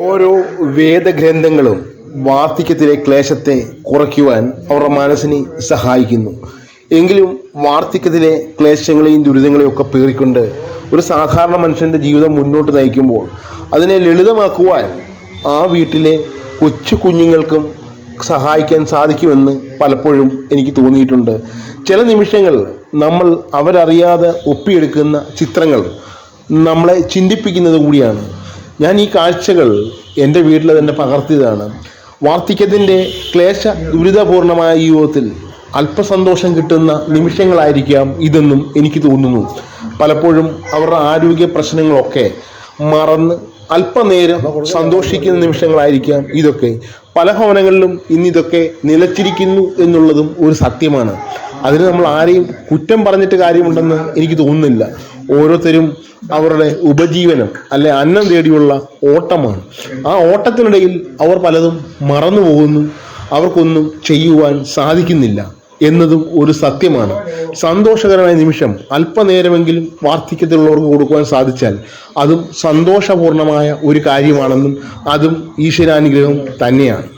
ഓരോ വേദഗ്രന്ഥങ്ങളും വാർദ്ധക്യത്തിലെ ക്ലേശത്തെ കുറയ്ക്കുവാൻ അവരുടെ മനസ്സിനെ സഹായിക്കുന്നു. എങ്കിലും വാർദ്ധക്യത്തിലെ ക്ലേശങ്ങളെയും ദുരിതങ്ങളെയും ഒക്കെ പേറിക്കൊണ്ട് ഒരു സാധാരണ മനുഷ്യന്റെ ജീവിതം മുന്നോട്ട് നയിക്കുമ്പോൾ അതിനെ ലളിതമാക്കുവാൻ ആ വീട്ടിലെ കൊച്ചു കുഞ്ഞുങ്ങൾക്കും സഹായിക്കാൻ സാധിക്കുമെന്ന് പലപ്പോഴും എനിക്ക് തോന്നിയിട്ടുണ്ട്. ചില നിമിഷങ്ങൾ നമ്മൾ അവരറിയാതെ ഒപ്പിയെടുക്കുന്ന ചിത്രങ്ങൾ നമ്മളെ ചിന്തിപ്പിക്കുന്നത് കൂടിയാണ്. ഞാൻ ഈ കാഴ്ചകൾ എന്റെ വീട്ടിൽ തന്നെ പകർത്തിയതാണ്. വാർദ്ധക്യത്തിന്റെ ക്ലേശ ദുരിതപൂർണമായ ജീവിതത്തിൽ അല്പസന്തോഷം കിട്ടുന്ന നിമിഷങ്ങളായിരിക്കാം ഇതെന്നും എനിക്ക് തോന്നുന്നു. പലപ്പോഴും അവരുടെ ആരോഗ്യ പ്രശ്നങ്ങളൊക്കെ മറന്ന് അല്പനേരം സന്തോഷിക്കുന്ന നിമിഷങ്ങളായിരിക്കാം ഇതൊക്കെ. പല ഭവനങ്ങളിലും ഇന്നിതൊക്കെ നിലച്ചിരിക്കുന്നു എന്നുള്ളതും ഒരു സത്യമാണ്. അതിന് നമ്മൾ ആരെയും കുറ്റം പറഞ്ഞിട്ട് കാര്യമുണ്ടെന്ന് എനിക്ക് തോന്നുന്നില്ല. ഓരോരുത്തരും അവരുടെ ഉപജീവനം അല്ലെ അന്നം തേടിയുള്ള ഓട്ടമാണ്. ആ ഓട്ടത്തിനിടയിൽ അവർ പലതും മറന്നു പോകുന്നു. അവർക്കൊന്നും ചെയ്യുവാൻ സാധിക്കുന്നില്ല എന്നതും ഒരു സത്യമാണ്. സന്തോഷകരമായ നിമിഷം അല്പനേരമെങ്കിലും വാർദ്ധക്യത്തിലുള്ളവർക്ക് കൊടുക്കുവാൻ സാധിച്ചാൽ അതും സന്തോഷപൂർണമായ ഒരു കാര്യമാണെന്നും അതും ഈശ്വരാനുഗ്രഹം തന്നെയാണ്.